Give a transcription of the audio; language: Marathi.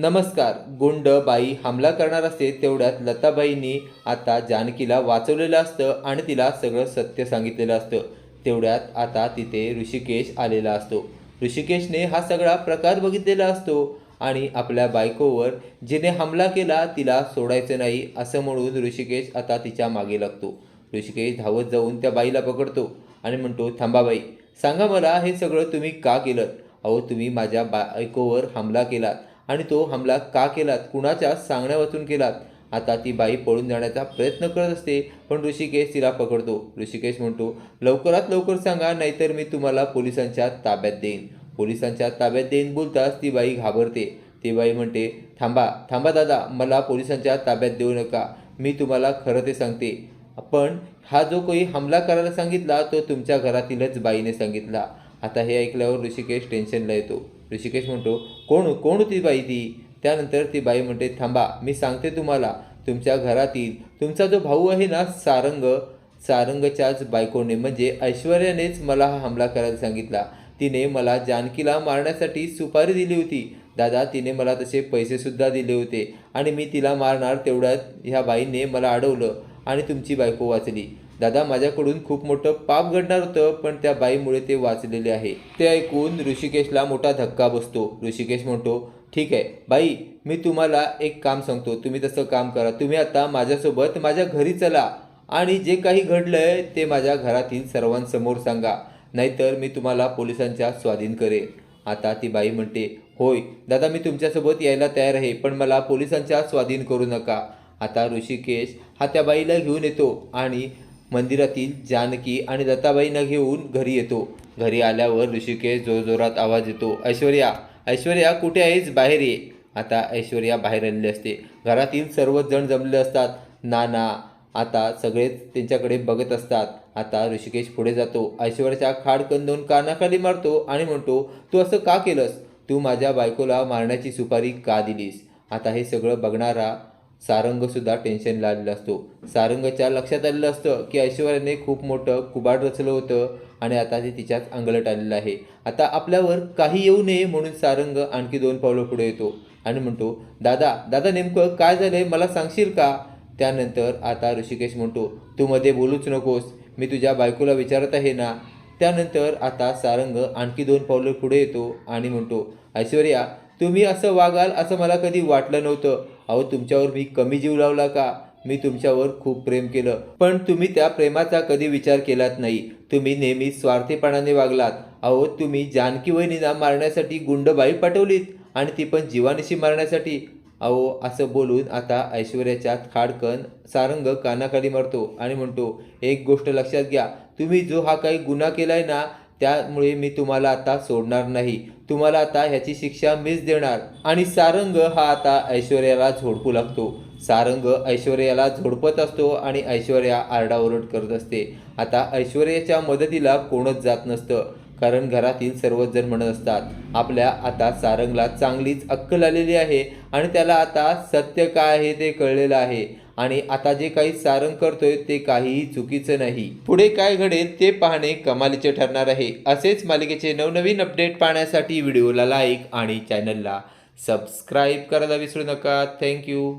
नमस्कार गुंड बाई हमला करणार असते तेवढ्यात लताबाईंनी आता जानकीला वाचवलेलं असतं आणि तिला सगळं सत्य सांगितलेलं असतं. तेवढ्यात आता तिथे ऋषिकेश आलेला असतो. ऋषिकेशने हा सगळा प्रकार बघितलेला असतो आणि आपल्या बायकोवर जिने हमला केला तिला सोडायचं नाही असं म्हणून ऋषिकेश आता तिच्यामागे लागतो. ऋषिकेश धावत जाऊन त्या बाईला पकडतो आणि म्हणतो थांबाबाई सांगा मला हे सगळं तुम्ही का केलं? अहो तुम्ही माझ्या बायकोवर हमला केलात. आणि तो हमला का केलात? कुणाच्या सांगण्यावाचून केलात? आता ती बाई पळून जाण्याचा प्रयत्न करत असते पण ऋषिकेश तिला पकडतो. ऋषिकेश म्हणतो लवकरात लवकर सांगा नाहीतर मी तुम्हाला पोलिसांच्या ताब्यात देईन. पोलिसांच्या ताब्यात देईन बोलताच ती बाई घाबरते. ती बाई म्हणते थांबा थांबा दादा मला पोलिसांच्या ताब्यात देऊ नका. मी तुम्हाला खरं ते सांगते. पण हा जो कोई हमला करायला सांगितला तो तुमच्या घरातीलच बाईने सांगितला. आता हे ऐकल्यावर ऋषिकेश टेन्शनला येतो. ऋषिकेश म्हणतो कोण कोण होती बाई ती? त्यानंतर ती बाई म्हणते थांबा मी सांगते तुम्हाला. तुमच्या घरातील तुमचा जो भाऊ आहे ना सारंग सारंगच्याच बायकोने म्हणजे ऐश्वर्यानेच मला हा हमला करायला सांगितला. तिने मला जानकीला मारण्यासाठी सुपारी दिली होती. दादा तिने मला तसे पैसेसुद्धा दिले होते आणि मी तिला मारणार तेवढ्यात ह्या बाईने मला अडवलं आणि तुमची बायको वाचली. दादा माझ्याकडून खूप मोठं पाप घडणार होतं पण त्या बाईमुळे ते वाचलेले आहे. ते ऐकून ऋषिकेशला मोठा धक्का बसतो. ऋषिकेश म्हणतो ठीक आहे बाई मी तुम्हाला एक काम सांगतो. तुम्ही तसं काम करा. तुम्ही आता माझ्यासोबत माझ्या घरी चला आणि जे काही घडलंय ते माझ्या घरातील सर्वांसमोर सांगा. नाहीतर मी तुम्हाला पोलिसांच्या स्वाधीन करेन. आता ती बाई म्हणते होय दादा मी तुमच्यासोबत यायला तयार आहे पण मला पोलिसांच्या स्वाधीन करू नका. आता ऋषिकेश हा त्या बाईला घेऊन येतो आणि मंदिरातील जानकी आणि दत्ताबाईंना घेऊन घरी येतो. घरी आल्यावर ऋषिकेश जोरजोरात आवाज येतो ऐश्वर्या ऐश्वर्या कुठे आहेस? बाहेर ये. आता ऐश्वर्या बाहेर आलेली असते. घरातील सर्वच जण जमलेले असतात. नाना आता सगळेच त्यांच्याकडे बघत असतात. आता ऋषिकेश पुढे जातो. ऐश्वर्याच्या खाड कंदून कानाखाली मारतो आणि म्हणतो तू असं का केलंस? तू माझ्या बायकोला मारण्याची सुपारी का दिलीस? आता हे सगळं बघणारा सारंगसुद्धा टेन्शनला आलेला असतो. सारंगच्या लक्षात आलेलं असतं की ऐश्वर्याने खूप मोठं कुबाड रचलं होतं आणि आता ते तिच्याच अंगलट आलेलं आहे. आता आपल्यावर काही येऊ नये म्हणून सारंग आणखी दोन पावलं पुढे येतो आणि म्हणतो दादा दादा नेमकं काय झालंय? मला सांगशील का? त्यानंतर आता ऋषिकेश म्हणतो तू मध्ये बोलूच नकोस. मी तुझ्या बायकोला विचारत आहे ना? त्यानंतर आता सारंग आणखी दोन पावलं पुढे येतो आणि म्हणतो ऐश्वर्या तुम्ही असं वागाल असं मला कधी वाटलं नव्हतं. अहो तुमच्यावर मी कमी जीव लावला का? मी तुमच्यावर खूप प्रेम केलं. पण तुम्ही त्या प्रेमाचा कधी विचार केलात नाही. तुम्ही नेहमी स्वार्थीपणाने वागलात. अहो तुम्ही जानकी वहिनीला मारण्यासाठी गुंडबाई पाठवलीत आणि ती पण जीवानिशी मारण्यासाठी. अहो असं बोलून आता ऐश्वर्याच्या खाडकन सारंग कानाखाली मरतो आणि म्हणतो एक गोष्ट लक्षात घ्या. तुम्ही जो हा काही गुन्हा केलाय ना त्यामुळे मी तुम्हाला आता सोडणार नाही. तुम्हाला आता ह्याची शिक्षा मीच देणार. आणि सारंग हा आता ऐश्वर्याला झोडपू लागतो. सारंग ऐश्वर्याला झोडपत असतो आणि ऐश्वर्या आरडाओरड करत असते. आता ऐश्वर्याच्या मदतीला कोणच जात नसतं. कारण घरातील सर्वच जण म्हणत असतात आपल्या आता सारंगला चांगलीच अक्कल आलेली आहे आणि त्याला आता सत्य काय आहे ते कळलेलं आहे आणि आता जे काही सारंग करतोय ते काहीही चुकीचं नाही. पुढे काय घडेल ते पाहणे कमालीचे ठरणार आहे. असेच मालिकेचे नवनवीन अपडेट पाहण्यासाठी व्हिडिओला लाईक आणि चॅनलला सबस्क्राईब करायला विसरू नका. थँक्यू